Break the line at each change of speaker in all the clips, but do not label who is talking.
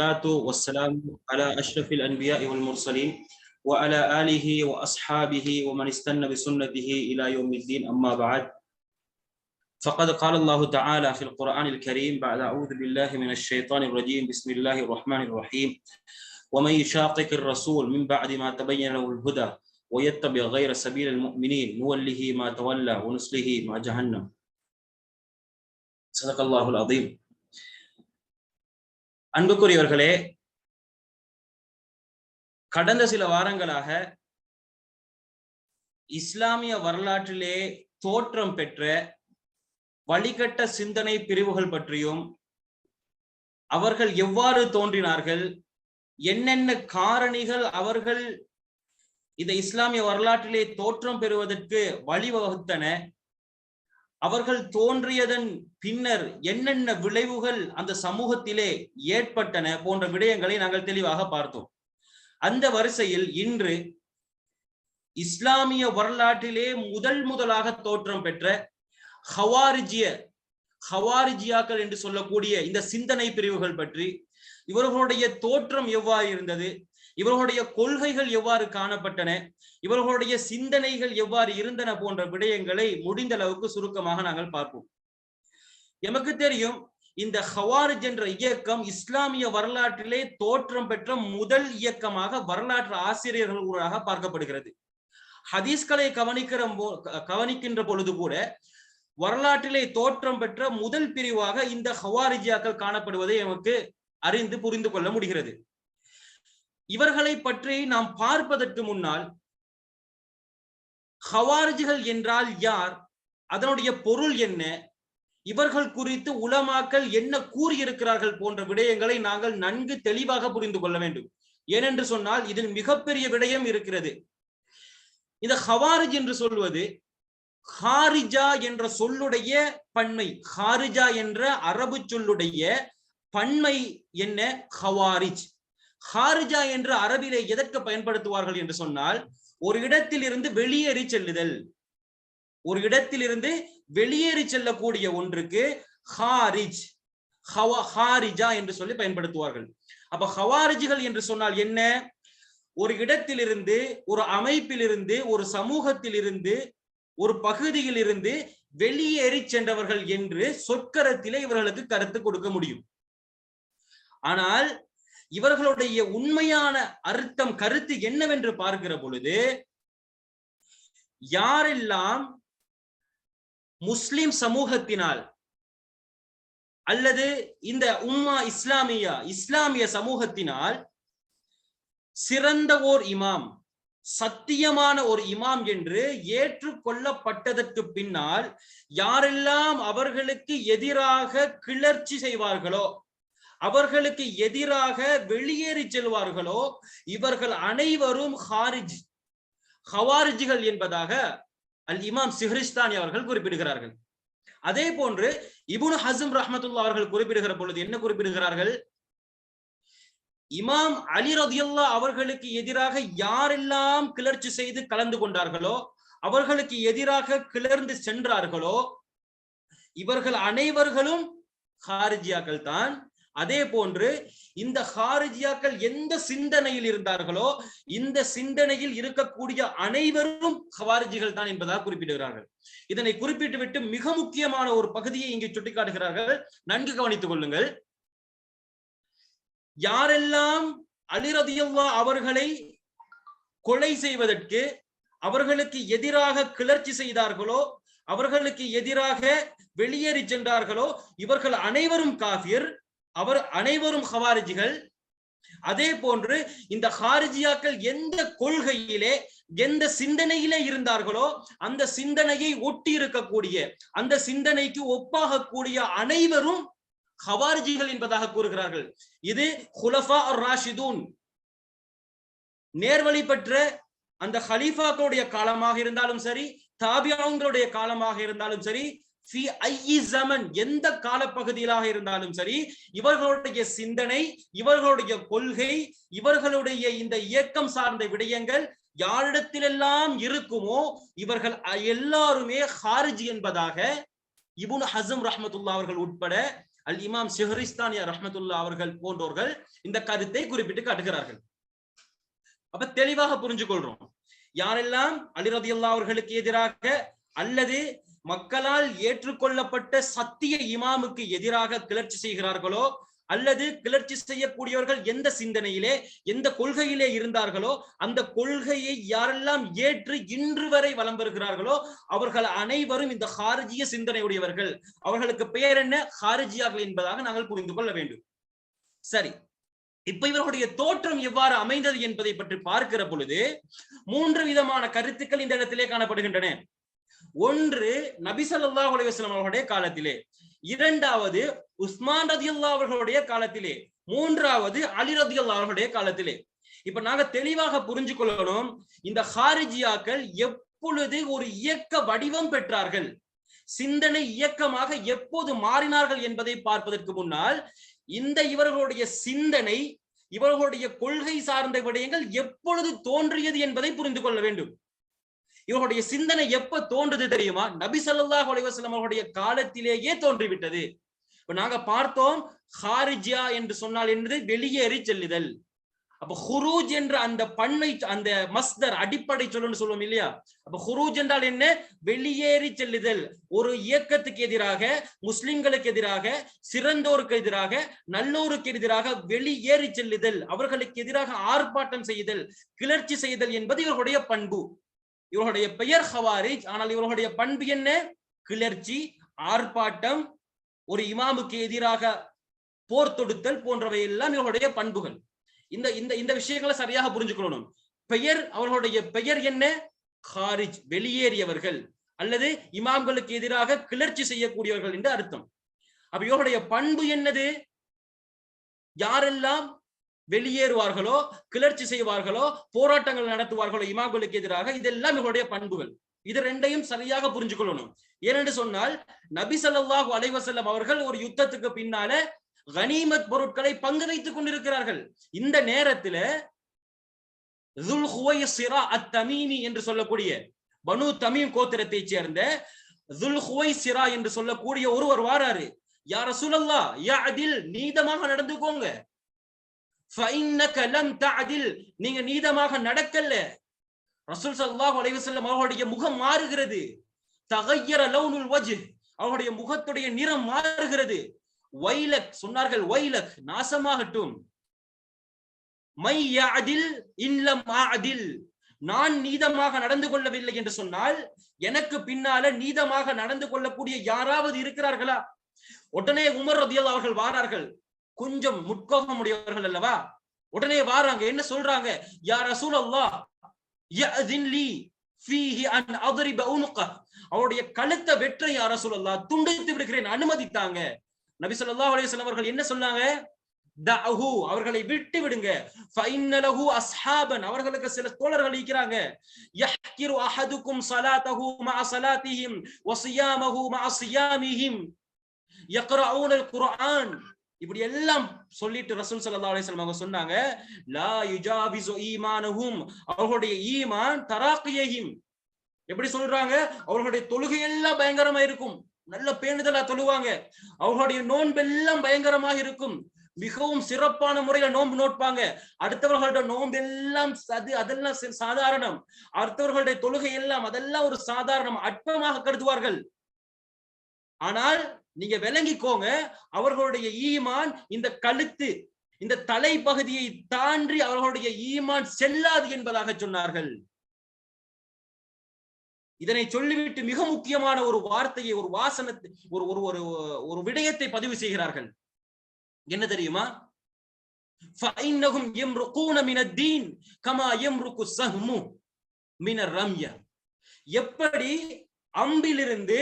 والصلاة والسلام على أشرف الأنبياء والمرسلين وعلى آله وأصحابه ومن استنى بسنته إلى يوم الدين أما بعد. فقد قال الله تعالى في القرآن الكريم بعد أعوذ بالله من الشيطان الرجيم بسم الله الرحمن الرحيم. ومن يشاقق الرسول من بعد ما تبين له الهدى ويتبع غير سبيل المؤمنين نوله ما تولى ونصله ما جهنم. صدق الله العظيم. அன்புக்குரியவர்களே கடந்த சில வாரங்களாக இஸ்லாமிய வரலாற்றிலே தோற்றம் பெற்ற வழிகட்ட சிந்தனை பிரிவுகள் பற்றியும் அவர்கள் எவ்வாறு தோன்றினார்கள் என்னென்ன காரணிகள் அவர்கள் இந்த இஸ்லாமிய வரலாற்றிலே தோற்றம் பெறுவதற்கு வழிவகுத்தன அவர்கள் தோன்றியதன் பின்னர் என்னென்ன விளைவுகள் அந்த சமூகத்திலே ஏற்பட்டன போன்ற விடயங்களை நாங்கள் தெளிவாக பார்த்தோம். அந்த வரிசையில் இன்று இஸ்லாமிய வரலாற்றிலே முதல் முதலாக தோற்றம் பெற்ற ஹவாரிஜிய ஹவாரிஜியாக்கள் என்று சொல்லக்கூடிய இந்த சிந்தனை பிரிவுகள் பற்றி இவர்களுடைய தோற்றம் எவ்வாறு இருந்தது? இவர்களுடைய கொள்கைகள் எவ்வாறு காணப்பட்டன? இவர்களுடைய சிந்தனைகள் எவ்வாறு இருந்தன போன்ற விடயங்களை முடிந்த அளவுக்கு சுருக்கமாக நாங்கள் பார்ப்போம். எமக்கு தெரியும் இந்த ஹவாரிஜ் என்ற இயக்கம் இஸ்லாமிய வரலாற்றிலே தோற்றம் பெற்ற முதல் இயக்கமாக வரலாற்று ஆசிரியர்கள் ஊடாக பார்க்கப்படுகிறது. ஹதீஸ்களை கவனிக்கிற கவனிக்கின்ற பொழுது கூட வரலாற்றிலே தோற்றம் பெற்ற முதல் பிரிவாக இந்த ஹவாரிஜியாக்கள் காணப்படுவதை நமக்கு அறிந்து புரிந்து கொள்ள முடிகிறது. இவர்களை பற்றி நாம் பார்ப்பதற்கு முன்னால் ஹவாரிஜிகள் என்றால் யார்? அதனுடைய பொருள் என்ன? இவர்கள் குறித்து உலமாக்கள் என்ன கூறியிருக்கிறார்கள் போன்ற விடயங்களை நாங்கள் நன்கு தெளிவாக புரிந்து கொள்ள வேண்டும். ஏனென்று சொன்னால் இதில் மிகப்பெரிய விடயம் இருக்கிறது. இந்த ஹவாரிஜ் என்று சொல்வது ஹாரிஜா என்ற சொல்லுடைய பன்மை. ஹாரிஜா என்ற அரபு சொல்லுடைய பன்மை என்ன? ஹவாரிஜ் ஹாரிஜா என்று அரபிலே எதற்கு பயன்படுத்துவார்கள் என்று சொன்னால் ஒரு இடத்தில் இருந்து வெளியேறி செல்லுதல். ஒரு இடத்தில் இருந்து வெளியேறி செல்லக்கூடிய ஒன்றுக்கு ஹாரிஜ் ஹாரிஜா என்று சொல்லி பயன்படுத்துவார்கள். அப்ப ஹவாரிஜிகள் என்று சொன்னால் என்ன? ஒரு இடத்திலிருந்து ஒரு அமைப்பிலிருந்து ஒரு சமூகத்திலிருந்து ஒரு பகுதியில் இருந்து வெளியேறி சென்றவர்கள் என்று சொற்கரத்திலே இவர்களுக்கு கருத்து கொடுக்க முடியும். ஆனால் இவர்களுடைய உண்மையான அர்த்தம் கருத்து என்னவென்று பார்க்கிற பொழுது யாரெல்லாம் முஸ்லிம் சமூகத்தினால் அல்லது இந்த உம்மா இஸ்லாமியா இஸ்லாமிய சமூகத்தினால் சிறந்த ஓர் இமாம் சத்தியமான ஒரு இமாம் என்று ஏற்றுக்கொள்ளப்பட்டதற்கு பின்னால் யாரெல்லாம் அவர்களுக்கு எதிராக கிளர்ச்சி செய்வார்களோ அவர்களுக்கு எதிராக வெளியேறி செல்வார்களோ இவர்கள் அனைவரும் ஹாரிஜ் ஹவாரிஜிகள் என்பதாக அல் இமாம் சிஹரிஸ்தானி அவர்கள் குறிப்பிடுகிறார்கள். அதே போன்று இபுன் ஹசம் ரஹமத்துல்லா அவர்கள் குறிப்பிடுகிற பொழுது என்ன குறிப்பிடுகிறார்கள்? இமாம் அலி ரதியுல்லா அவர்களுக்கு எதிராக யாரெல்லாம் கிளர்ச்சி செய்து கலந்து கொண்டார்களோ அவர்களுக்கு எதிராக கிளர்ந்து சென்றார்களோ இவர்கள் அனைவர்களும் ஹாரிஜியாக்கள் தான் அதே போன்று இந்த ஹாரிஜியாக்கள் எந்த சிந்தனையில் இருந்தார்களோ இந்த சிந்தனையில் இருக்கக்கூடிய அனைவரும் ஹவாரிஜிகள் தான் என்பதாக குறிப்பிடுகிறார்கள். இதனை குறிப்பிட்டு விட்டு மிக முக்கியமான ஒரு பகுதியை இங்கே சுட்டிக்காட்டுகிறார்கள். நன்கு கவனித்துக் கொள்ளுங்கள். யாரெல்லாம் அலிரதியல்லா அவர்களை கொலை செய்வதற்கு அவர்களுக்கு எதிராக கிளர்ச்சி செய்தார்களோ அவர்களுக்கு எதிராக வெளியேறி சென்றார்களோ இவர்கள் அனைவரும் காபிர் அவர் அனைவரும் ஹவாரிஜிகள் அதே போன்று இந்த ஹாரிஜியாக்கள் எந்த கொள்கையிலே எந்த சிந்தனையிலே இருந்தார்களோ அந்த சிந்தனையை ஒட்டி இருக்கக்கூடிய அந்த சிந்தனைக்கு ஒப்பாகக்கூடிய அனைவரும் ஹவாரிஜிகள் என்பதாக கூறுகிறார்கள். இது ஹுலஃபா ராஷிதூன் நேர்வழி பெற்ற அந்த ஹலீஃபாக்களுடைய காலமாக இருந்தாலும் சரி தாபியாங்களுடைய காலமாக இருந்தாலும் சரி எந்த காலப்பகுதியிலாக இருந்தாலும் சரி இவர்களுடைய சிந்தனை இவர்களுடைய கொள்கை இவர்களுடைய இந்த இயக்கம் சார்ந்த விடயங்கள் யாரிடத்திலெல்லாம் இருக்குமோ இவர்கள் எல்லாருமே ஹாரிஜ் என்பதாக இபுன் ஹசம் ரஹமத்துல்லா அவர்கள் உட்பட அல் இமாம் ஷெஹரிஸ்தானியா ரஹமத்துல்லா அவர்கள் போன்றோர்கள் இந்த கருத்தை குறிப்பிட்டு காட்டுகிறார்கள். அப்ப தெளிவாக புரிஞ்சு கொள்றோம் யாரெல்லாம் அலிரதியுல்லா அவர்களுக்கு எதிராக அல்லது மக்களால் ஏற்றுக்கொள்ளப்பட்ட சத்திய இமாமுக்கு எதிராக கிளர்ச்சி செய்கிறார்களோ அல்லது கிளர்ச்சி செய்யக்கூடியவர்கள் எந்த சிந்தனையிலே எந்த கொள்கையிலே இருந்தார்களோ அந்த கொள்கையை யாரெல்லாம் ஏற்று இன்று வரை வலம் வருகிறார்களோ அவர்கள் அனைவரும் இந்த ஹாரஜிய சிந்தனையுடையவர்கள். அவர்களுக்கு பெயர் என்ன? ஹாரஜியார்கள் என்பதாக நாங்கள் புரிந்து கொள்ள வேண்டும். சரி. இப்ப இவர்களுடைய தோற்றம் எவ்வாறு அமைந்தது என்பதை பற்றி பார்க்கிற பொழுது மூன்று விதமான கருத்துக்கள் இந்த இடத்திலே காணப்படுகின்றன. ஒன்று நபிசல்லா ஸல்லல்லாஹு அவர்களுடைய காலத்திலே. இரண்டாவது உஸ்மான் ரதியுல்லா அவர்களுடைய காலத்திலே. மூன்றாவது அலி அல்லா அவர்களுடைய காலத்திலே. இப்ப நாங்க தெளிவாக புரிஞ்சு கொள்ளணும் இந்த ஹாரிஜியாக்கள் எப்பொழுது ஒரு இயக்க வடிவம் பெற்றார்கள்? சிந்தனை இயக்கமாக எப்போது மாறினார்கள் என்பதை பார்ப்பதற்கு முன்னால் இந்த இவர்களுடைய சிந்தனை இவர்களுடைய கொள்கை சார்ந்த விடயங்கள் எப்பொழுது தோன்றியது என்பதை புரிந்து கொள்ள வேண்டும். இவர்களுடைய சிந்தனை எப்ப தோன்றுது தெரியுமா? நபி சல்லாஹ் அலைஹி அவர்களுடைய காலத்திலேயே தோன்றிவிட்டது. இப்ப நாங்க பார்த்தோம் ஹாரிஜியா என்று சொன்னால் என்பது வெளியேறி செல்லுதல். அப்ப ஹுரூஜ் என்ற அந்த பண்ணை அந்த மஸ்தர் அடிப்படை சொல்லுன்னு சொல்லுவோம் இல்லையா? அப்ப ஹுரூஜ் என்றால் என்ன? வெளியேறி செல்லுதல். ஒரு இயக்கத்துக்கு எதிராக முஸ்லிம்களுக்கு எதிராக சிறந்தோருக்கு எதிராக நல்லோருக்கு எதிராக வெளியேறி செல்லுதல். அவர்களுக்கு எதிராக ஆர்ப்பாட்டம் செய்தல் கிளர்ச்சி செய்தல் என்பது இவர்களுடைய பண்பு. இவர்களுடைய பெயர் ஹவாரிஜ் ஆனால் இவர்களுடைய பண்பு என்ன? கிளர்ச்சி ஆர்ப்பாட்டம் ஒரு இமாமுக்கு எதிராக போர் தொடுத்தல் போன்றவை எல்லாம் இவர்களுடைய பண்புகள். இந்த இந்த இந்த விஷயங்களை சரியாக புரிஞ்சுக்கணும் பெயர் அவர்களுடைய பெயர் என்ன? ஹாரிஜ் வெளியேறியவர்கள். அல்லது இமாம்களுக்கு எதிராக கிளர்ச்சி செய்யக்கூடியவர்கள் என்று அர்த்தம். அப்ப இவர்களுடைய பண்பு என்னது? யாரெல்லாம் வெளியேறுவார்களோ கிளர்ச்சி செய்வார்களோ போராட்டங்கள் நடத்துவார்களோ இமாம்களுக்கு எதிராக இதெல்லாம் இவருடைய பண்புகள். இது ரெண்டையும் சரியாக புரிஞ்சு கொள்ளணும் ஏனென்று சொன்னால் நபி சல்லாஹூ அலைவசல்லம் அவர்கள் ஒரு யுத்தத்துக்கு பின்னால கனிமத் பொருட்களை பங்கு வைத்துக் கொண்டிருக்கிறார்கள். இந்த நேரத்துல அத்தமீமி என்று சொல்லக்கூடிய பனு தமிம் கோத்திரத்தைச் சேர்ந்த சிரா என்று சொல்லக்கூடிய ஒருவர் வாராரு. யார சுழல்லா யா அதில் நீதமாக நடந்துக்கோங்க. நீங்க நீதமாக நடக்கல ரசூல் சல்லாஹ் அலைவசல்லம் வஸல்லம் அவர்களுடைய முகம் மாறுகிறது. தகய்யர லவுனுல் வஜ் அவருடைய முகத்துடைய நிறம் மாறுகிறது. வைலக் சொன்னார்கள் வைலக் நாசமாகட்டும். மை இல்லம் இன்லம் நான் நீதமாக நடந்து கொள்ளவில்லை என்று சொன்னால் எனக்கு பின்னால நீதமாக நடந்து கொள்ளக்கூடிய யாராவது இருக்கிறார்களா? உடனே உமர் ரதியல் அவர்கள் வாரார்கள் கொஞ்சம் முட்கோபம் உடையவர்கள் அல்லவா? உடனே வாராங்க. என்ன சொல்றாங்க? யார் ரசூல் அல்லா அவருடைய கழுத்தை வெற்ற யார ரசூல் துண்டித்து விடுகிறேன். அனுமதித்தாங்க. நபி சொல்லா அவர்கள் என்ன சொன்னாங்க? அவர்களை விட்டு விடுங்க. அஸ்ஹாபன். அவர்களுக்கு சில தோழர்கள் இருக்கிறாங்க. யஹ்கிரு அஹதுக்கும் ஸலாத்தஹு மஅ ஸலாத்திஹிம் வ ஸியாமஹு மஅ ஸியாமிஹிம் குர்ஆன். இப்படி எல்லாம் சொல்லிட்டு ரசூல் சல்லா அலைஹி அவங்க சொன்னாங்க லா யுஜாவிசு ஈமானஹும். அவர்களுடைய ஈமான் தராக்கியஹிம் எப்படி சொல்றாங்க? அவர்களுடைய தொழுகை எல்லாம் பயங்கரமா இருக்கும். நல்ல பேணுதலா தொழுவாங்க. அவர்களுடைய நோன்பெல்லாம் பயங்கரமாக இருக்கும். மிகவும் சிறப்பான முறையில நோன்பு நோட்பாங்க. அடுத்தவர்களோட நோன்பு எல்லாம் அது அதெல்லாம் சாதாரணம். அடுத்தவர்களுடைய தொழுகை எல்லாம் அதெல்லாம் ஒரு சாதாரணம் அற்பமாக கருதுவார்கள். ஆனால் நீங்க விளங்கிக்கோங்க அவர்களுடைய ஈமான் இந்த கழுத்து இந்த தலை பகுதியை தாண்டி அவர்களுடைய ஈமான் செல்லாது என்பதாக சொன்னார்கள். இதனை சொல்லிவிட்டு மிக முக்கியமான ஒரு வார்த்தையை ஒரு வாசனத்தை ஒரு ஒரு ஒரு ஒரு விடயத்தை பதிவு செய்கிறார்கள். என்ன தெரியுமா? எப்படி அம்பிலிருந்து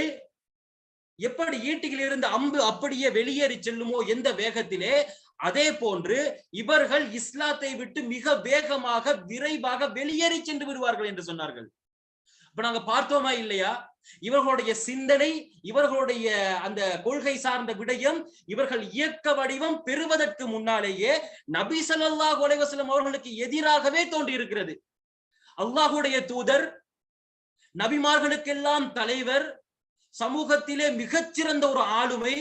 எப்படி ஈட்டியிலிருந்து அம்பு அப்படியே வெளியேறி செல்லுமோ எந்த வேகத்திலே? அதே போன்று இவர்கள் இஸ்லாத்தை விட்டு மிக வேகமாக விரைவாக வெளியேறி சென்று விடுவார்கள் என்று சொன்னார்கள். இப்ப நாங்க பார்த்தோமா இல்லையா? இவர்களுடைய சிந்தனை இவர்களுடைய அந்த கொள்கை சார்ந்த விடயம் இவர்கள் இயக்க வடிவம் பெறுவதற்கு முன்னாலேயே நபி சல்லா குலைவசலம் அவர்களுக்கு எதிராகவே தோன்றி இருக்கிறது அல்லாஹுடைய தூதர் நபிமார்களுக்கெல்லாம் தலைவர் சமூகத்திலே மிகச்சிறந்த ஒரு ஆளுமை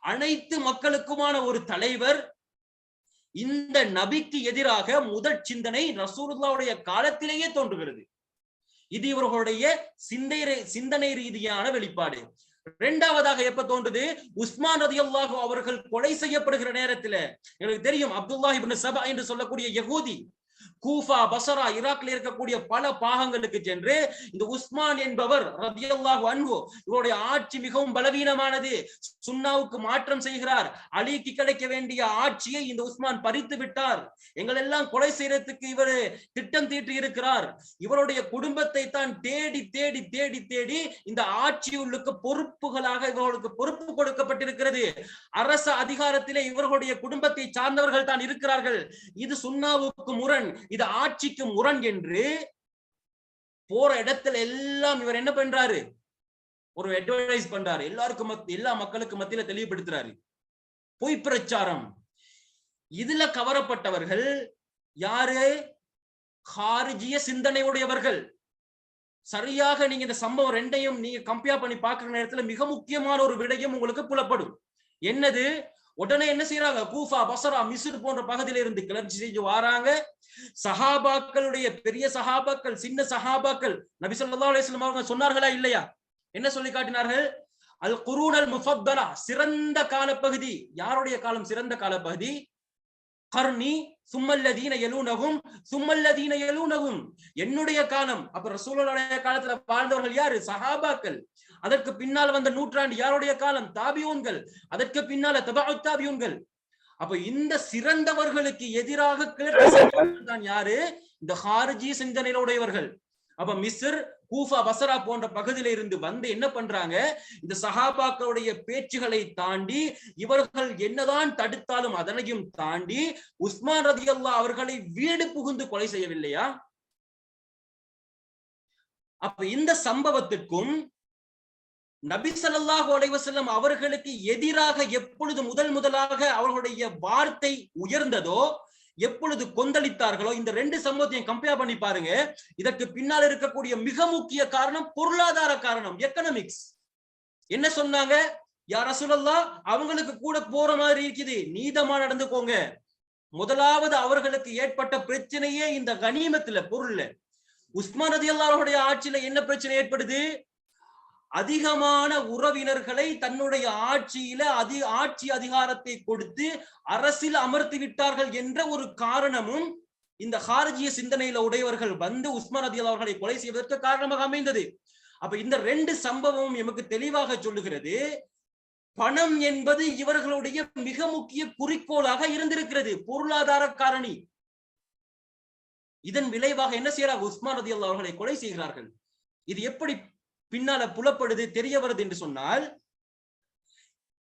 அனைத்து மக்களுக்குமான ஒரு தலைவர். இந்த நபிக்கு எதிராக முதல் சிந்தனை ரசூலுல்லாவுடைய காலத்திலேயே தோன்றுகிறது. இது இவர்களுடைய சிந்தை சிந்தனை ரீதியான வெளிப்பாடு. இரண்டாவதாக எப்ப தோன்றுது? உஸ்மான் ரதி அவர்கள் கொலை செய்யப்படுகிற நேரத்துல. எனக்கு தெரியும் அப்துல்லா இப்னு சபா என்று சொல்லக்கூடிய யகூதி கூஃபா பசரா ஈராக்ல இருக்கக்கூடிய பல பாகங்களுக்கு சென்று இந்த உஸ்மான் என்பவர் ரபியல்லாஹு அன்பு இவருடைய ஆட்சி மிகவும் பலவீனமானது. சுன்னாவுக்கு மாற்றம் செய்கிறார். அலிக்கு கிடைக்க வேண்டிய ஆட்சியை இந்த உஸ்மான் பறித்து விட்டார். எங்கள் எல்லாம் கொலை செய்யறதுக்கு இவர் திட்டம் தீட்டி இருக்கிறார். இவருடைய குடும்பத்தை தான் தேடி தேடி தேடி தேடி இந்த ஆட்சியுள்ளுக்கு பொறுப்புகளாக இவர்களுக்கு பொறுப்பு கொடுக்கப்பட்டிருக்கிறது. அரச அதிகாரத்திலே இவர்களுடைய குடும்பத்தை சார்ந்தவர்கள் தான் இருக்கிறார்கள். இது சுன்னாவுக்கு முரண். இது ஆட்சிக்கு முரண் என்று போற இடத்துல எல்லாம் இவர் என்ன பண்றாரு? ஒரு அட்வர்டைஸ் பண்றாரு. எல்லாருக்கும் எல்லா மக்களுக்கு மத்தியில தெளிவுபடுத்துறாரு. பொய் பிரச்சாரம். இதுல கவரப்பட்டவர்கள் யாரு? ஹாரிஜிய சிந்தனை உடையவர்கள் சரியாக நீங்க இந்த சம்பவம் ரெண்டையும் நீங்க கம்பேர் பண்ணி பாக்குற நேரத்துல மிக முக்கியமான ஒரு விடயம் உங்களுக்கு புலப்படும். என்னது? உடனே என்ன செய்யறாங்க கூஃபா பசரா மிஸ்ர் போன்ற பகுதியில இருந்து கிளர்ச்சி செஞ்சு வாராங்க. சஹாபாக்களுடைய பெரிய சஹாபாக்கள் சின்ன சஹாபாக்கள் நபி சொல்லா அலிஸ்லாம் அவங்க சொன்னார்களா இல்லையா? என்ன சொல்லி காட்டினார்கள்? அல் குரூனல் முஃபத்தலா சிறந்த காலப்பகுதி. யாருடைய காலம்? சிறந்த காலப்பகுதி. கர்ணி சும்மல்லதீன எழுனகும் சும்மல்லதீன எழுனகும் என்னுடைய காலம். அப்ப ரசூலுடைய காலத்துல வாழ்ந்தவர்கள் யாரு? சஹாபாக்கள். அதற்கு பின்னால் வந்த நூற்றாண்டு யாருடைய காலம்? தாபியோன்கள். அதற்கு பின்னால தபா தாபியோன்கள். அப்ப இந்த சிறந்தவர்களுக்கு எதிராக தான் யாரு? இந்த ஹார்ஜி சிந்தனையுடையவர்கள் அப்ப மிஸ்ர் கூஃபா பசரா போன்ற பகுதியில இருந்து வந்து என்ன பண்றாங்க? இந்த சஹாபாக்களுடைய பேச்சுகளை தாண்டி இவர்கள் என்னதான் தடுத்தாலும் அதனையும் தாண்டி உஸ்மான் ரதி அல்லா அவர்களை வீடு புகுந்து கொலை செய்யவில்லையா? அப்ப இந்த சம்பவத்திற்கும் நபி சல்லாஹூ அலைவசல்லம் அவர்களுக்கு எதிராக எப்பொழுது முதல் முதலாக அவர்களுடைய வார்த்தை உயர்ந்ததோ எப்பொழுது கொந்தளித்தார்களோ இந்த ரெண்டு சம்பவத்தையும் கம்பேர் பண்ணி பாருங்க. இதற்கு பின்னால் இருக்கக்கூடிய மிக முக்கிய காரணம் பொருளாதார காரணம் எக்கனாமிக்ஸ் என்ன சொன்னாங்க? யார் அசுலல்லா அவங்களுக்கு கூட போற மாதிரி இருக்குது நீதமா நடந்துக்கோங்க. முதலாவது அவர்களுக்கு ஏற்பட்ட பிரச்சனையே இந்த கனிமத்துல பொருள்ல. உஸ்மான் ரதி அல்லாவுடைய ஆட்சியில என்ன பிரச்சனை ஏற்படுது? அதிகமான உறவினர்களை தன்னுடைய ஆட்சியில அதி ஆட்சி அதிகாரத்தை கொடுத்து அரசில் அமர்த்தி விட்டார்கள் என்ற ஒரு காரணமும் இந்த ஹாரஜிய சிந்தனையில உடையவர்கள் வந்து உஸ்மான் அதி அவர்களை கொலை செய்வதற்கு காரணமாக அமைந்தது. அப்ப இந்த ரெண்டு சம்பவமும் எமக்கு தெளிவாக சொல்லுகிறது. பணம் என்பது இவர்களுடைய மிக முக்கிய குறிக்கோளாக இருந்திருக்கிறது. பொருளாதார காரணி. இதன் விளைவாக என்ன செய்யறார் உஸ்மான் ரதி அவர்களை கொலை செய்கிறார்கள். இது எப்படி பின்னால புலப்படுது தெரிய வருது என்று சொன்னால்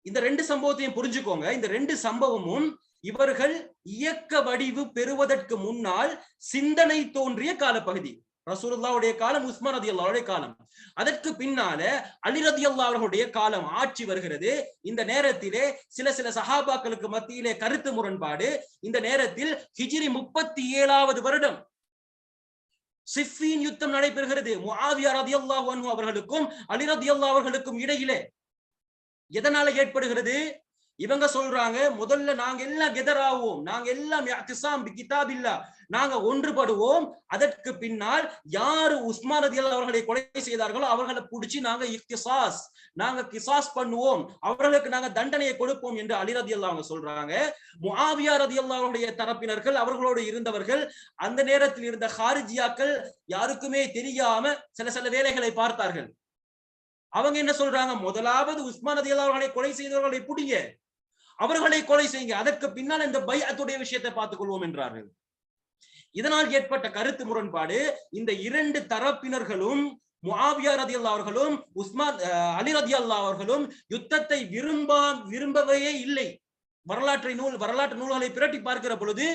இந்த ரெண்டு சம்பவத்தையும் புரிஞ்சுக்கோங்க. இந்த ரெண்டு சம்பவமும் இவர்கள் இயக்க வடிவு பெறுவதற்கு முன்னால் சிந்தனை தோன்றிய காலப்பகுதி. ரசூலுல்லாவுடைய காலம் உஸ்மான் ரதி அல்லாவுடைய காலம். அதற்கு பின்னால அலி ரதி காலம் ஆட்சி வருகிறது. இந்த நேரத்திலே சில சில சஹாபாக்களுக்கு மத்தியிலே கருத்து முரண்பாடு. இந்த நேரத்தில் ஹிஜிரி முப்பத்தி ஏழாவது வருடம். சிஃபின் யுத்தம் நடைபெறுகிறது. முஆவியா ரதியல்லாஹு அன்ஹு அவர்களுக்கும் அலி ரதியல்லாஹு அவர்களுக்கும் இடையிலே. எதனால ஏற்படுகிறது? இவங்க சொல்றாங்க முதல்ல நாங்க எல்லாம் கெதராவோம் நாங்க எல்லாம் கிசாம் கிதாபில்லா நாங்க ஒன்றுபடுவோம். அதற்கு பின்னால் யாரு உஸ்மான் அவர்களை கொலை செய்தார்களோ அவர்களை பிடிச்சி நாங்க இக்திசாஸ் நாங்க கிசாஸ் பண்ணுவோம். அவர்களுக்கு நாங்க தண்டனையை கொடுப்போம் என்று அலி ரதி அவங்க சொல்றாங்க. முஆவியா ரதி அவருடைய தரப்பினர்கள் அவர்களோடு இருந்தவர்கள் அந்த நேரத்தில் இருந்த ஹாரிஜியாக்கள் யாருக்குமே தெரியாம சில சில வேலைகளை பார்த்தார்கள். அவங்க என்ன சொல்றாங்க? முதலாவது உஸ்மான் ரதி அவர்களை கொலை செய்தவர்களை பிடிங்க. அவர்களை கொலை செய்யுங்க. அதற்கு பின்னால் இந்த பையத்துடைய விஷயத்தை பார்த்துக் கொள்வோம் என்றார்கள். இதனால் ஏற்பட்ட கருத்து முரண்பாடு இந்த இரண்டு தரப்பினர்களும் முஆவியா ரதி அவர்களும் உஸ்மான் அலி ரதி அல்லா அவர்களும் யுத்தத்தை விரும்ப விரும்பவே இல்லை. வரலாற்றை நூல் வரலாற்று நூல்களை பிரட்டி பார்க்கிற பொழுது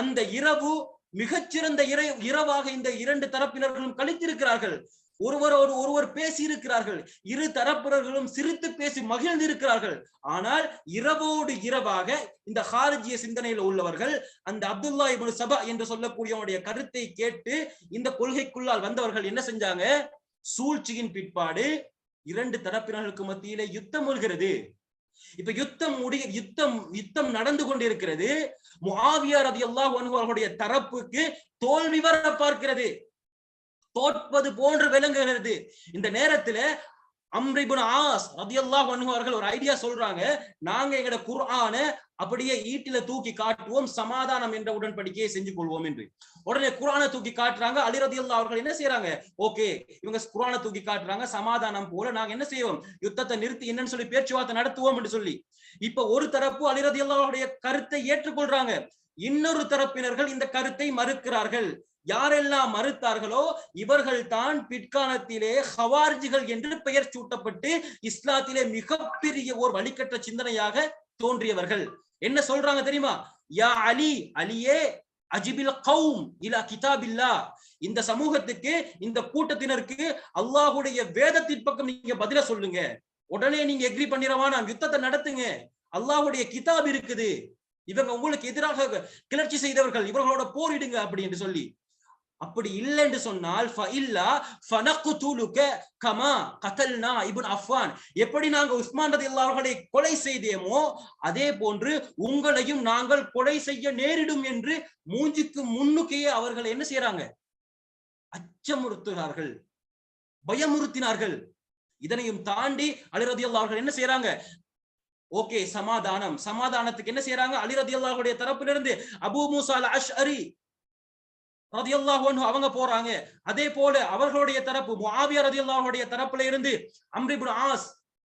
அந்த இரவு மிகச்சிறந்த இறை இரவாக இந்த இரண்டு தரப்பினர்களும் கழித்திருக்கிறார்கள். ஒருவரோடு ஒருவர் பேசி இருக்கிறார்கள் இரு தரப்பினர்களும் சிரித்து பேசி மகிழ்ந்து இருக்கிறார்கள் ஆனால் இரவோடு இரவாக இந்த ஹாரிஜிய சிந்தனையில் உள்ளவர்கள் அந்த அப்துல்லா இபு சபா என்று சொல்லக்கூடியவனுடைய கருத்தை கேட்டு இந்த கொள்கைக்குள்ளால் வந்தவர்கள் என்ன செஞ்சாங்க? சூழ்ச்சியின் பிற்பாடு இரண்டு தரப்பினர்களுக்கு மத்தியிலே யுத்தம் வருகிறது இப்ப யுத்தம் முடிய யுத்தம் யுத்தம் நடந்து கொண்டிருக்கிறது. முஆவியா ரதியல்லாஹு அன்ஹு அவர்களுடைய தரப்புக்கு தோல்வி வர பார்க்கிறது. தோற்பது போன்று விளங்குகிறது. இந்த நேரத்துல அம்ரிபுன் ஆஸ் ரதியல்லாஹு அவர்கள் ஒரு ஐடியா சொல்றாங்க. நாங்க எங்கட குர்ஆன அப்படியே ஈட்டில தூக்கி காட்டுவோம் சமாதானம் என்ற உடன்படிக்கையை செஞ்சு கொள்வோம் என்று. உடனே குரானை தூக்கி காட்டுறாங்க. அலி ரதியல்லாஹு அவர்கள் என்ன செய்யறாங்க ஓகே இவங்க குரானை தூக்கி காட்டுறாங்க சமாதானம் போல நாங்க என்ன செய்வோம்? யுத்தத்தை நிறுத்தி என்னன்னு சொல்லி பேச்சுவார்த்தை நடத்துவோம் என்று சொல்லி. இப்ப ஒரு தரப்பு அலி ரதியல்லாஹு கருத்தை ஏற்றுக்கொள்றாங்க. இன்னொரு தரப்பினர்கள் இந்த கருத்தை மறுக்கிறார்கள். யாரெல்லாம் மறுத்தார்களோ இவர்கள் தான் பிற்காலத்திலே ஹவார்ஜிகள் என்று பெயர் சூட்டப்பட்டு இஸ்லாத்திலே மிகப்பெரிய ஓர் வழிகட்ட சிந்தனையாக தோன்றியவர்கள். என்ன சொல்றாங்க தெரியுமா? யா அலி அலியே அஜிபில் கௌம் இலா கிதாபில்லா. இந்த சமூகத்துக்கு இந்த கூட்டத்தினருக்கு அல்லாஹுடைய வேதத்தின் பக்கம் நீங்க பதில சொல்லுங்க. உடனே நீங்க எக்ரி பண்ணிடவானா யுத்தத்தை நடத்துங்க. அல்லாஹுடைய கிதாப் இருக்குது. இவங்க உங்களுக்கு எதிராக கிளர்ச்சி செய்தவர்கள் இவர்களோட போரிடுங்க அப்படி என்று சொல்லி. அப்படி இல்லை என்று சொன்னால் கமா கதல்னா இபுன் அஃப்வான். எப்படி நாங்க உஸ்மான் ரதி அவர்களை கொலை செய்தேமோ அதே போன்று உங்களையும் நாங்கள் கொலை செய்ய நேரிடும் என்று மூஞ்சிக்கு முன்னுக்கையே அவர்கள் என்ன செய்யறாங்க அச்சமுறுத்துகிறார்கள். பயமுறுத்தினார்கள். இதனையும் தாண்டி அலிரதி அவர்கள் என்ன செய்யறாங்க ஓகே சமாதானம். சமாதானத்துக்கு என்ன செய்யறாங்க அலிரதி அல்லாஹுடைய தரப்பிலிருந்து அபு மூசா அஷ் அரி ரதியல்லாஹு அவங்க போறாங்க. அதே போல அவர்களுடைய தரப்பு முஆவியா ரதியல்லாஹுடைய தரப்புல இருந்து அம்ரிபுன் ஆஸ்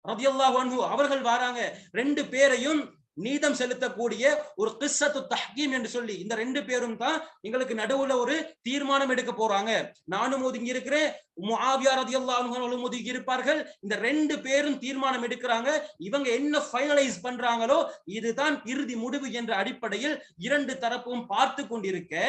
ரதியல்லாஹு அன்ஹு அவர்கள் வராங்க. ரெண்டு பேரையும் நீதம் செலுத்தக்கூடிய ஒரு கிஸ்ஸத்து தஹ்கீம் என்று சொல்லி இந்த ரெண்டு பேரும் தான் எங்களுக்கு நடுவுல ஒரு தீர்மானம் எடுக்க போறாங்க. நானும் ஒதுங்கி இருக்கிறேன் முஆவியா ரதியல்லாஹு ஒதுங்கி இருப்பார்கள். இந்த ரெண்டு பேரும் தீர்மானம் எடுக்கிறாங்க. இவங்க என்ன ஃபைனலைஸ் பண்றாங்களோ இதுதான் இறுதி முடிவு என்ற அடிப்படையில் இரண்டு தரப்பும் பார்த்து கொண்டிருக்க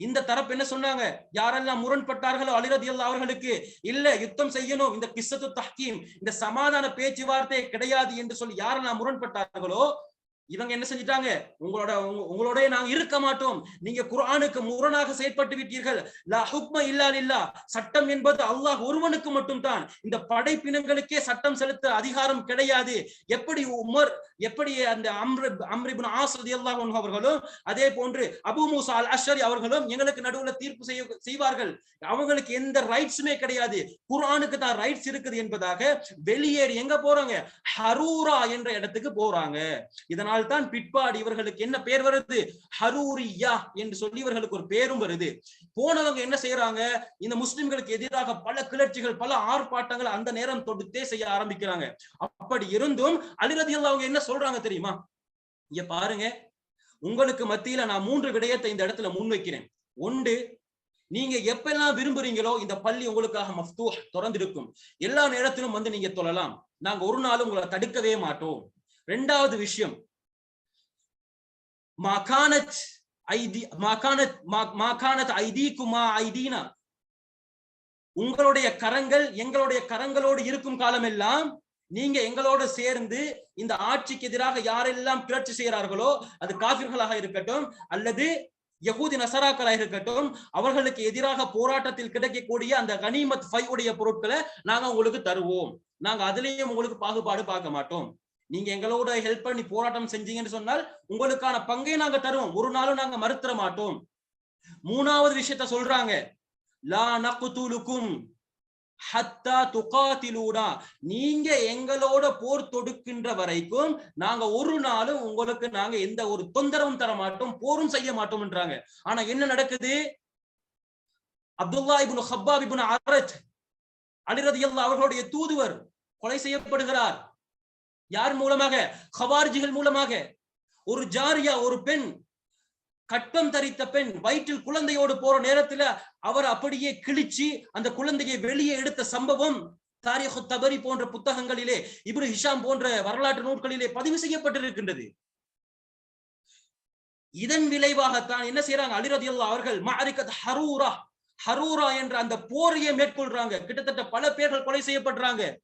இந்த தரப்பு என்ன சொன்னாங்க? யாரெல்லாம் முரண்பட்டார்களோ அலிரதி அல்லா அவர்களுக்கு இல்ல யுத்தம் செய்யணும் இந்த கிஸ்ஸத்து தஹ்கீம் இந்த சமாதான பேச்சுவார்த்தை கிடையாது என்று சொல்லி யாரெல்லாம் முரண்பட்டார்களோ இவங்க என்ன செஞ்சிட்டாங்க? உங்களோட உங்களோட நாங்க இருக்க மாட்டோம். நீங்க குரானுக்கு முரணாக செயற்பட்டு விட்டீர்கள். லா ஹுக்ம இல்லா இல்லா சட்டம் என்பது அல்லாஹ் ஒருவனுக்கு மட்டும் தான் இந்த படைப்பினங்களுக்கே சட்டம் செலுத்த அதிகாரம் கிடையாது. எப்படி உமர் எப்படி அந்த அம்ரு அம்ரிபின் ஆசதி அல்லாஹ் அவர்களும் அதே போன்று அபு மூசா அல் அஷரி அவர்களும் எங்களுக்கு நடுவுல தீர்ப்பு செய்ய செய்வார்கள். அவங்களுக்கு எந்த ரைட்ஸுமே கிடையாது. குரானுக்கு தான் ரைட்ஸ் இருக்குது என்பதாக வெளியேறி எங்க போறாங்க? ஹரூரா என்ற இடத்துக்கு போறாங்க. இதனால் தான் பிற்பாடு இவர்களுக்கு என்ன பேர் வருது? ஹரூரியா என்று சொல்லி இவர்களுக்கு ஒரு பேரும் வருது. போனவங்க என்ன செய்யறாங்க? இந்த முஸ்லிம்களுக்கு எதிராக பல கிளர்ச்சிகள் பல ஆர்ப்பாட்டங்கள் அந்த நேரம் தொடுத்தே செய்ய ஆரம்பிக்கிறாங்க. அப்படி இருந்தும் அலிரதி அவங்க என்ன சொல்றாங்க தெரியுமா? இங்க பாருங்க. உங்களுக்கு மத்தியில நான் மூன்று விடயத்தை இந்த இடத்துல முன்வைக்கிறேன். ஒன்று நீங்க எப்பெல்லாம் விரும்புறீங்களோ இந்த பள்ளி உங்களுக்காக மஃப்தூ திறந்திருக்கும். எல்லா நேரத்திலும் வந்து நீங்க தொழலாம். நாங்க ஒரு நாளும் உங்களை தடுக்கவே மாட்டோம். ரெண்டாவது விஷயம் மாகானத் ஐதி மாகானத் மாகானத் ஐதீக்குமா ஐதீனா உங்களுடைய கரங்கள் எங்களுடைய கரங்களோடு இருக்கும் காலமெல்லாம் நீங்க எங்களோடு சேர்ந்து இந்த ஆட்சிக்கு எதிராக யாரெல்லாம் கிளர்ச்சி செய்கிறார்களோ அது காபிர்களாக இருக்கட்டும் அல்லது யகூதி நசராக்களாக இருக்கட்டும் அவர்களுக்கு எதிராக போராட்டத்தில் கிடைக்கக்கூடிய அந்த கனிமத் ஃபை உடைய பொருட்களை நாங்க உங்களுக்கு தருவோம். நாங்க அதுலயும் உங்களுக்கு பாகுபாடு பார்க்க மாட்டோம். நீங்க எங்களோட ஹெல்ப் பண்ணி போராட்டம் செஞ்சீங்கன்னு சொன்னால் உங்களுக்கான பங்கை நாங்க தருவோம். ஒரு நாளும் நாங்க மறுத்தர மாட்டோம். மூணாவது விஷயத்த சொல்றாங்க. லா நக்குதுலுக்கும் ஹத்தா துகாத்திலூனா நீங்க எங்களோட போர் தொடுக்கின்ற வரைக்கும் நாங்க ஒரு நாளும் உங்களுக்கு நாங்க எந்த ஒரு தொந்தரவும் தர மாட்டோம் போரும் செய்ய மாட்டோம்ன்றாங்க. ஆனா என்ன நடக்குது? அப்துல்லா இபுன் ஹப்பா இபுன் அரத் அலிரதி அவர்களுடைய தூதுவர் கொலை செய்யப்படுகிறார். யார் மூலமாக? ஹவார்ஜிகள் மூலமாக. ஒரு ஜாரியா ஒரு பெண் கட்டம் தரித்த பெண் வயிற்றில் குழந்தையோடு போற நேரத்துல அவர் அப்படியே கிழிச்சு அந்த குழந்தையை வெளியே எடுத்த சம்பவம் தாரிஹு தபரி போன்ற புத்தகங்களிலே இப்ரு ஹிஷாம் போன்ற வரலாற்று நூல்களிலே பதிவு செய்யப்பட்டிருக்கின்றது. இதன் விளைவாகத்தான் என்ன செய்யறாங்க அலிரதியுல்லா அவர்கள் மாரிகத் ஹரூரா. ஹரூரா என்ற அந்த போரையே மேற்கொள்றாங்க. கிட்டத்தட்ட பல பேர்கள் கொலை செய்யப்படுறாங்க.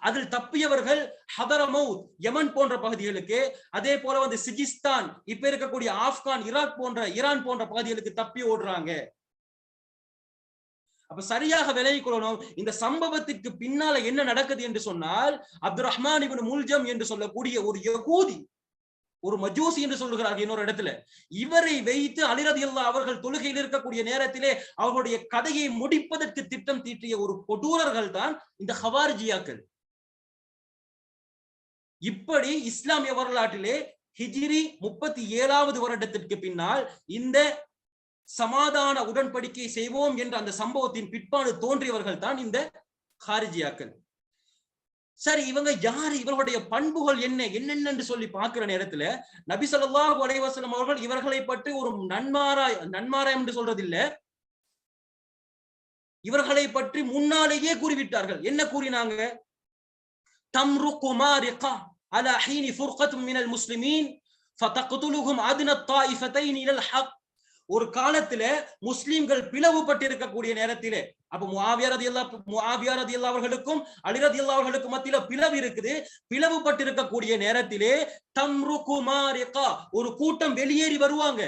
அதில் தப்பியவர்கள் ஹதரமௌத் யமன் போன்ற பகுதிகளுக்கு அதே போல வந்து சிஜிஸ்தான் இப்ப இருக்கக்கூடிய ஆப்கான் ஈராக் போன்ற ஈரான் போன்ற பகுதிகளுக்கு தப்பி ஓடுறாங்க. அப்ப சரியாக விலகிக் கொள்ளணும். இந்த சம்பவத்திற்கு பின்னால என்ன நடக்குது என்று சொன்னால் அப்துல் ரஹ்மான் இவன் முல்ஜம் என்று சொல்லக்கூடிய ஒரு யகூதி ஒரு மஜூசி என்று சொல்லுகிறார்கள் இன்னொரு இடத்துல. இவரை வைத்து அலிரதி அல்லா அவர்கள் தொழுகையில் இருக்கக்கூடிய நேரத்திலே அவர்களுடைய கதையை முடிப்பதற்கு திட்டம் தீட்டிய ஒரு கொடூரர்கள் தான் இந்த ஹவார்ஜியாக்கள் இப்படி இஸ்லாமிய வரலாற்றிலே ஹிஜிரி முப்பத்தி ஏழாவது வருடத்திற்கு பின்னால் இந்த சமாதான உடன்படிக்கை செய்வோம் என்ற அந்த சம்பவத்தின் பிற்பாடு தோன்றியவர்கள் தான் இந்த ஹாரிஜியாக்கள் சரி இவங்க யாரு இவர்களுடைய பண்புகள் என்ன என்னென்னு சொல்லி பார்க்கிற நேரத்துல நபி ஸல்லல்லாஹு அலைஹி வஸல்லம் அவர்கள் இவர்களை பற்றி ஒரு நன்மாராய் நன்மாராய் என்று சொல்றது இல்ல இவர்களை பற்றி முன்னாலேயே கூறிவிட்டார்கள் என்ன கூறினாங்க தம்ருகு மாரிகா அலா ஹீனி ஃபுர்கத்தும் மினல் முஸ்லிமீன் ஃபதக்துலுஹும் அத்ன الطائفتين الى الحق ஒரு காலத்துல முஸ்லிம்கள் பிளவுபட்டிருக்கக்கூடிய நேரத்திலே அப்ப முஆவியா எல்லா முஆவியா எல்லா அவர்களுக்கும் அலிரதி எல்லா அவர்களுக்கும் மத்தியில பிளவு இருக்குது. பிளவுபட்டிருக்கக்கூடிய நேரத்திலே தம்ரு மாரிகா ஒரு கூட்டம் வெளியேறி வருவாங்க.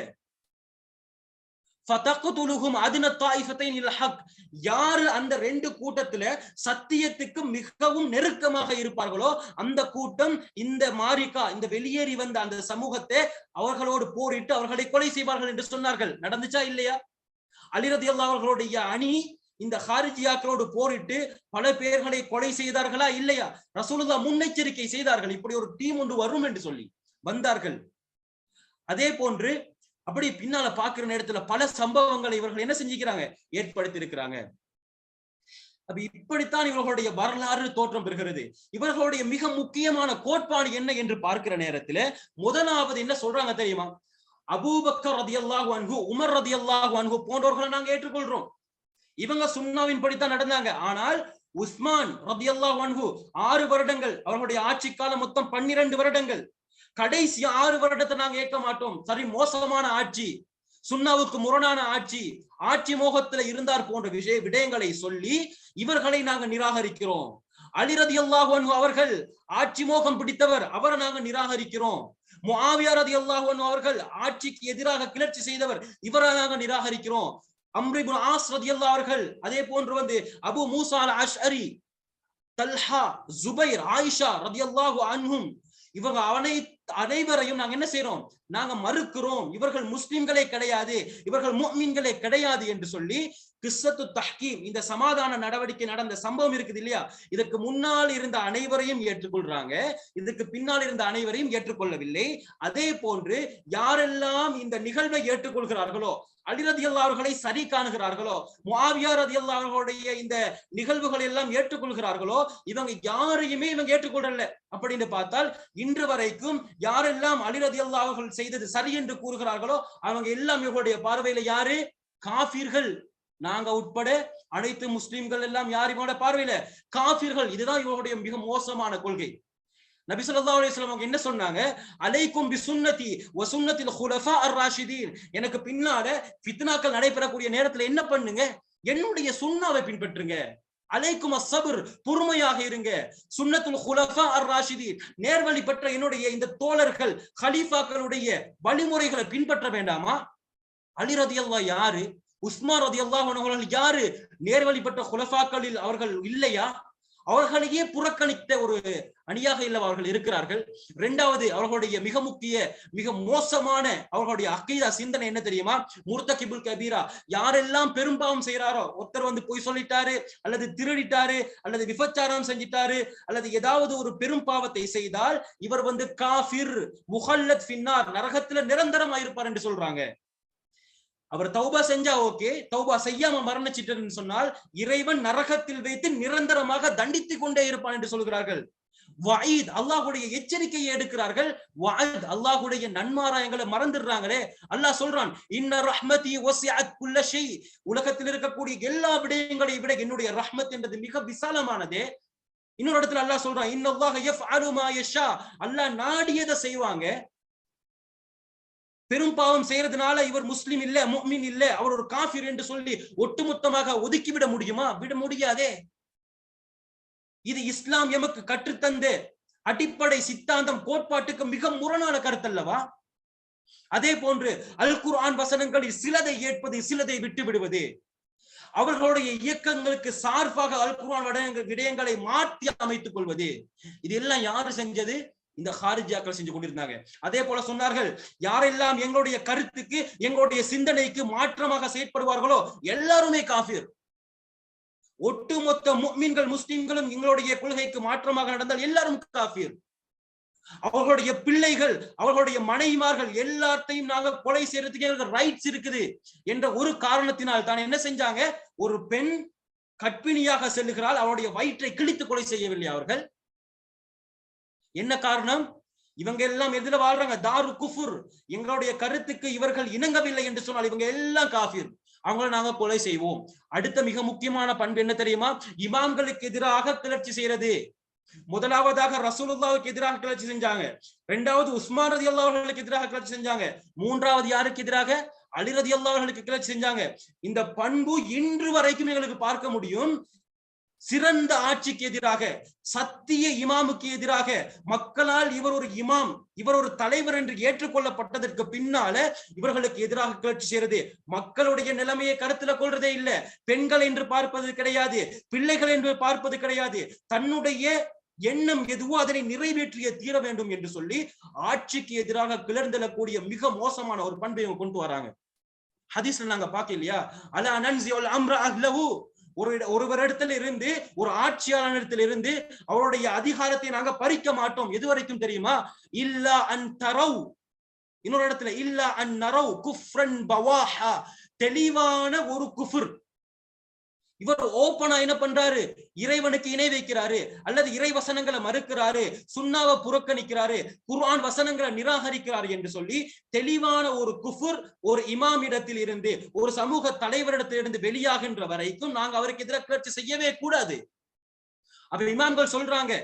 யாரு அந்த ரெண்டு கூட்டத்துல சத்தியத்துக்கு மிகவும் நெருக்கமாக இருப்பார்களோ அந்த கூட்டம் இந்த மாரிகா இந்த வெளியேறி வந்த அந்த சமூகத்தை அவர்களோடு போரிட்டு அவர்களை கொலை செய்வார்கள் என்று சொன்னார்கள். நடந்துச்சா இல்லையா? அலிரதி அவர்களுடைய அணி இந்த ஹாரிஜியாக்களோடு போரிட்டு பல பேர்களை கொலை செய்தார்களா இல்லையா? ரசூலுல்லா முன்னெச்சரிக்கை செய்தார்கள். இப்படி ஒரு டீம் ஒன்று வரும் என்று சொல்லி வந்தார்கள். அதே போன்று அப்படி பின்னால பாக்குற நேரத்துல பல சம்பவங்களை இவர்கள் என்ன செஞ்சுக்கிறாங்க? ஏற்படுத்தி இருக்கிறாங்க அப்ப இப்படித்தான் இவர்களுடைய வரலாறு தோற்றம் பெறுகிறது. இவர்களுடைய மிக முக்கியமான கோட்பாடு என்ன என்று பார்க்கிற நேரத்துல முதலாவது என்ன சொல்றாங்க தெரியுமா? அபூபக்கர் ரதியல்லாஹு அன்ஹு உமர் ரதி அல்லாஹு அன்ஹு போன்றவர்களை நாங்க ஏற்றுக்கொள்றோம். இவங்க சுண்ணாவின் படித்தான் நடந்தாங்க. ஆனால் உஸ்மான் ரதி ரதியல்லாஹு அன்ஹு ஆறு வருடங்கள் அவர்களுடைய ஆட்சி காலம் மொத்தம் பன்னிரண்டு வருடங்கள். கடைசி ஆறு வருடத்தை நாங்க ஏற்க மாட்டோம். சரி மோசமான ஆட்சி சுண்ணாவுக்கு முரணான ஆட்சி ஆட்சி மோகத்துல இருந்தார் போன்ற விஷய விடயங்களை சொல்லி இவர்களை நாங்க நிராகரிக்கிறோம். அலிரதி அல்லாஹன் அவர்கள் ஆட்சி மோகம் பிடித்தவர் அவரை நாங்க நிராகரிக்கிறோம். முஆவியா ரதி அல்லாஹன் அவர்கள் ஆட்சிக்கு எதிராக கிளர்ச்சி செய்தவர் இவரை நாங்க நிராகரிக்கிறோம். அம்ரிபுன் ஆஸ் ரதி அவர்கள் அதே போன்று வந்து Abu Musa al Ashari Talha Zubair Aisha ரதி அல்லாஹு அன்ஹும் இவங்க அவனை அனைவரையும் நாங்க என்ன செய்யறோம் நாங்க மறுக்கிறோம். இவர்கள் முஸ்லிம்களே கிடையாது. இவர்கள் மீன்களே கிடையாது என்று சொல்லி கிஸ்ஸத்து தஹ்கீம் இந்த சமாதான நடவடிக்கை நடந்த சம்பவம் இருக்குது இல்லையா? இதற்கு முன்னால் இருந்த அனைவரையும் ஏற்றுக்கொள்றாங்க. இதுக்கு பின்னால் இருந்த அனைவரையும் ஏற்றுக்கொள்ளவில்லை. அதே போன்று யாரெல்லாம் இந்த நிகழ்வை ஏற்றுக்கொள்கிறார்களோ அலிரதி அவர்களை சரி காணுகிறார்களோ? மாவியார் ரதி அவர்களுடைய இந்த நிகழ்வுகள் எல்லாம் ஏற்றுக்கொள்கிறார்களோ? இவங்க யாரையுமே இவங்க ஏற்றுக்கொள்ளல. அப்படின்னு பார்த்தால் இன்று வரைக்கும் யாரெல்லாம் அலிரதி அவர்கள் செய்தது சரி என்று கூறுகிறார்களோ அவங்க எல்லாம் இவர்களுடைய பார்வையில யாரு? காஃபிர்கள். நாங்க உட்பட அனைத்து முஸ்லிம்கள் எல்லாம் யார் இவங்களோட பார்வையில? காஃபிர்கள். இதுதான் இவங்களுடைய மிக மோசமான கொள்கை. நபி சொல்லா அலைஹி அவங்க என்ன சொன்னாங்க? அலைக்கும் பி சுன்னதி வ சுன்னத்தில் ஹுலஃபா அர் ராஷிதீன் எனக்கு பின்னால ஃபித்னாக்கள் நடைபெறக்கூடிய நேரத்துல என்ன பண்ணுங்க? என்னுடைய சுன்னாவை பின்பற்றுங்க. அலைக்கும் அசபுர் பொறுமையாக இருங்க. சுன்னத்துல் ஹுலஃபா அர் ராஷிதீன் நேர்வழி பெற்ற என்னுடைய இந்த தோழர்கள் ஹலீஃபாக்களுடைய வழிமுறைகளை பின்பற்ற வேண்டாமா? அலி ரதியல்லாஹ் யாரு? உஸ்மான் ரதியல்லாஹு அவர்கள் யாரு? நேர்வழி பெற்ற ஹுலஃபாக்களில் அவர்கள் இல்லையா? அவர்களையே புறக்கணித்த ஒரு அணியாக இல்ல அவர்கள் இருக்கிறார்கள். இரண்டாவது அவர்களுடைய மிக முக்கிய மிக மோசமான அவர்களுடைய அக்கீதா சிந்தனை என்ன தெரியுமா? முர்தகிபுல் கபீரா யாரெல்லாம் பெரும்பாவம் செய்யறாரோ ஒருத்தர் வந்து பொய் சொல்லிட்டாரு அல்லது திருடிட்டாரு அல்லது விபச்சாரம் செஞ்சிட்டாரு அல்லது ஏதாவது ஒரு பெரும் பாவத்தை செய்தால் இவர் வந்து காஃபிர் முஹல்லத் பின்னார் நரகத்துல நிரந்தரமாயிருப்பார் என்று சொல்றாங்க. அவர் தௌபா செஞ்சா ஓகே தௌபா செய்யாம மரணிச்சிட்டன்னு சொன்னால் இறைவன் நரகத்தில் வைத்து நிரந்தரமாக தண்டித்துக் கொண்டே இருப்பான் என்று சொல்கிறார்கள். வாயித் அல்லாஹுடைய எச்சரிக்கையை எடுக்கிறார்கள். வாயித் அல்லாஹுடைய நன்மாராயங்களை மறந்துடுறாங்களே. அல்லாஹ் சொல்றான் இன்ன ரஹ்மதி ஒசியாத் குல்லஷை உலகத்தில் இருக்கக்கூடிய எல்லா விடயங்களை விட என்னுடைய ரஹ்மத் என்றது மிக விசாலமானதே. இன்னொரு இடத்துல அல்லாஹ் சொல்றான் இன்னல்லாஹ எஃப் மா யஷா. அல்லாஹ் நாடியதை செய்வாங்க. பெரும் பாவம் செய்யறதுனால இவர் முஸ்லிம் இல்ல முஃமின் இல்ல. அவர் ஒரு காஃபிர் என்று சொல்லி ஒட்டுமொத்தமாக ஒதுக்கி விட முடியுமா? விட முடியாதே. இது இஸ்லாம் எமக்கு கற்றுத்தந்த அடிப்படை சித்தாந்தம் கோட்பாட்டுக்கு மிக முரணான கருத்தல்லவா? அதே போன்று அல் குர்ஆன் வசனங்களில் சிலதை ஏற்பது சிலதை விட்டு விடுவது. அவர்களுடைய இயக்கங்களுக்கு சார்பாக அல் குர்ஆன் விடயங்கள் விடயங்களை மாற்றி அமைத்துக் கொள்வது. இது எல்லாம் யாரு செஞ்சது? இந்த ஹாரிஜாக்கள் செஞ்சு கொண்டிருந்தாங்க. அதே போல சொன்னார்கள் யாரெல்லாம் எங்களுடைய கருத்துக்கு எங்களுடைய சிந்தனைக்கு மாற்றமாக செயற்படுவார்களோ எல்லாருமே காஃபிர். ஒட்டுமொத்த முஃமின்கள் முஸ்லிம்களும் எங்களுடைய கொள்கைக்கு மாற்றமாக நடந்தால் எல்லாரும் காஃபிர். அவர்களுடைய பிள்ளைகள் அவர்களுடைய மனைவிமார்கள் எல்லாத்தையும் நாங்க கொலை செய்யறதுக்கு எங்களுக்கு ரைட்ஸ் இருக்குது என்ற ஒரு காரணத்தினால் தான் என்ன செஞ்சாங்க? ஒரு பெண் கற்பிணியாக செல்லுகிறாள் அவருடைய வயிற்றை கிழித்து கொலை செய்யவில்லை அவர்கள். என்ன காரணம்? இவங்க எல்லாம் எதுல வாழ்றாங்க? தாரு குஃபுர். எங்களுடைய கருத்துக்கு இவர்கள் இணங்கவில்லை என்று சொன்னால் இவங்க எல்லாம் காஃபிர். அவங்கள நாங்க கொலை செய்வோம். அடுத்த மிக முக்கியமான பண்பு என்ன தெரியுமா? இமாம்களுக்கு எதிராக கிளர்ச்சி செய்யறது. முதலாவதாக ரசூலுல்லாவுக்கு எதிராக கிளர்ச்சி செஞ்சாங்க. இரண்டாவது உஸ்மான் ரதி அல்லாவர்களுக்கு எதிராக கிளர்ச்சி செஞ்சாங்க. மூன்றாவது யாருக்கு எதிராக? அலிரதி அல்லாவர்களுக்கு கிளர்ச்சி செஞ்சாங்க. இந்த பண்பு இன்று வரைக்கும் எங்களுக்கு பார்க்க முடியும். சிறந்த ஆட்சிக்கு எதிராக சத்திய இமாமுக்கு எதிராக மக்களால் இவர் ஒரு இமாம் இவர் ஒரு தலைவர் என்று ஏற்றுக்கொள்ளப்பட்டதற்கு பின்னால இவர்களுக்கு எதிராக கிளர்ச்சி செய்யறது மக்களுடைய நிலைமையை கருத்துல கொள்றதே இல்ல. பெண்கள் என்று பார்ப்பது கிடையாது. பிள்ளைகள் என்று பார்ப்பது கிடையாது. தன்னுடைய எண்ணம் எதுவோ அதனை நிறைவேற்றிய தீர வேண்டும் என்று சொல்லி ஆட்சிக்கு எதிராக கிளர்ந்தெழக்கூடிய மிக மோசமான ஒரு பண்பை கொண்டு வராங்க. ஹதீஸ்ல நாங்க பாக்க இல்லையா அலா நன்சி அம்ரா அஹ்லஹு ஒரு ஒருவரிடத்துல இருந்து ஒரு ஆட்சியாளரிடத்துல இருந்து அவருடைய அதிகாரத்தை நாங்க பறிக்க மாட்டோம். எது வரைக்கும் தெரியுமா? இல்லா அன் தரவு. இன்னொரு இடத்துல இல்லா அன் நரவ் குஃப்ரன் பவாஹா. தெளிவான ஒரு குஃபுர். இவர் ஓபனா என்ன பண்றாரு? இறைவனுக்கு இணை வைக்கிறாரு. அல்லது இறை வசனங்களை மறுக்கிறாரு. சுண்ணாவை புறக்கணிக்கிறாரு. குர்ஆன் வசனங்களை நிராகரிக்கிறாரு என்று சொல்லி தெளிவான ஒரு குஃபுர் ஒரு இமாமிடத்தில் இருந்து ஒரு சமூக தலைவரிடத்திலிருந்து வெளியாகின்ற வரைக்கும் நாங்க அவருக்கு எதிராக கிளர்ச்சி செய்யவே கூடாது. அப்ப இமாம்கள் சொல்றாங்க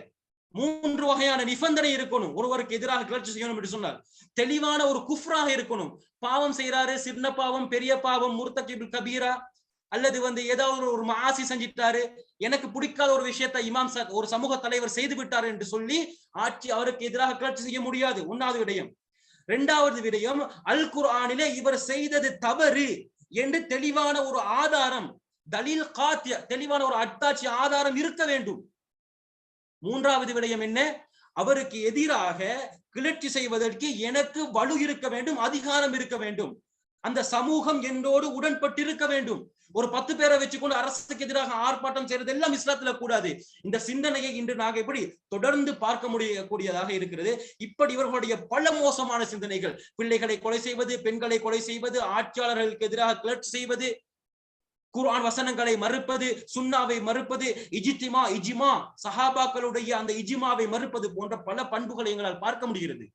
மூன்று வகையான நிபந்தனை இருக்கணும். ஒருவருக்கு எதிராக கிளர்ச்சி செய்யணும் என்று சொன்னார் தெளிவான ஒரு குஃப்ராக இருக்கணும். பாவம் செய்யறாரு சின்ன பாவம் பெரிய பாவம் முர்த்தகிபுல் கபீரா அல்லது வந்து ஏதாவது ஒரு மாசி செஞ்சிட்டாரு எனக்கு பிடிக்காத ஒரு விஷயத்தை இமாம் ஒரு சமூக தலைவர் செய்து விட்டார் என்று சொல்லி ஆட்சி அவருக்கு எதிராக கிளர்ச்சி செய்ய முடியாது. ஒன்னாவது விடயம். இரண்டாவது விடயம் அல் குர்ஆனிலே இவர் செய்தது தவறு என்று தெளிவான ஒரு ஆதாரம் தலீல் காத்திய தெளிவான ஒரு அட்டாட்சி ஆதாரம் இருக்க வேண்டும். மூன்றாவது விடயம் என்ன? அவருக்கு எதிராக கிளர்ச்சி செய்வதற்கு எனக்கு வலு இருக்க வேண்டும் அதிகாரம் இருக்க வேண்டும். அந்த சமூகம் என்னோடு உடன்பட்டிருக்க வேண்டும். ஒரு பத்து பேரை வச்சுக்கொண்டு அரசுக்கு எதிராக ஆர்ப்பாட்டம் செய்யறது எல்லாம் இஸ்லாத்துல கூடாது. இந்த சிந்தனையை இன்று நாங்க எப்படி தொடர்ந்து பார்க்க முடியக்கூடியதாக இருக்கிறது. இப்படி இவர்களுடைய பல மோசமான சிந்தனைகள். பிள்ளைகளை கொலை செய்வது பெண்களை கொலை செய்வது ஆட்சியாளர்களுக்கு எதிராக கிளர்ச்சி செய்வது குர்ஆன் வசனங்களை மறுப்பது சுன்னாவை மறுப்பது இஜித்திமா இஜிமா சஹாபாக்களுடைய அந்த இஜிமாவை மறுப்பது போன்ற பல பண்புகளை எங்களால் பார்க்க முடிகிறது.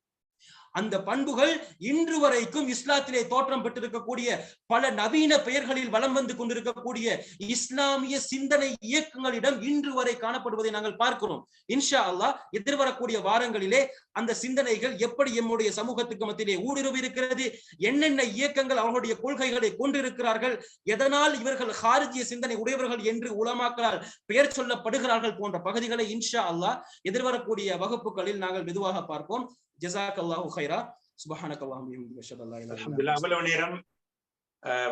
அந்த பண்புகள் இன்று வரைக்கும் இஸ்லாத்திலே தோற்றம் பெற்றிருக்கக்கூடிய பல நவீன பெயர்களில் வலம் வந்து கொண்டிருக்கக்கூடிய இஸ்லாமிய சிந்தனை இயக்கங்களிடம் இன்று வரை காணப்படுவதை நாங்கள் பார்க்கிறோம். இன்ஷா அல்லாஹ் எதிர்வரக்கூடிய வாரங்களிலே அந்த சிந்தனைகள் எப்படி எம்முடைய சமூகத்துக்கு மத்தியிலே ஊடுருவி இருக்கிறது என்னென்ன இயக்கங்கள் அவர்களுடைய கொள்கைகளை கொண்டிருக்கிறார்கள் எதனால் இவர்கள் ஹாரிஜிய சிந்தனை உடையவர்கள் என்று உலமாக்களால் பெயர் சொல்லப்படுகிறார்கள் போன்ற பகுதிகளை இன்ஷா அல்லா எதிர்வரக்கூடிய வகுப்புகளில் நாங்கள் மெதுவாக பார்ப்போம். جزاك الله خيرا. سبحانك اللهم
وبحمدك أشهد أن لا إله إلا أنت الحمد لله. ولو نيرم آه،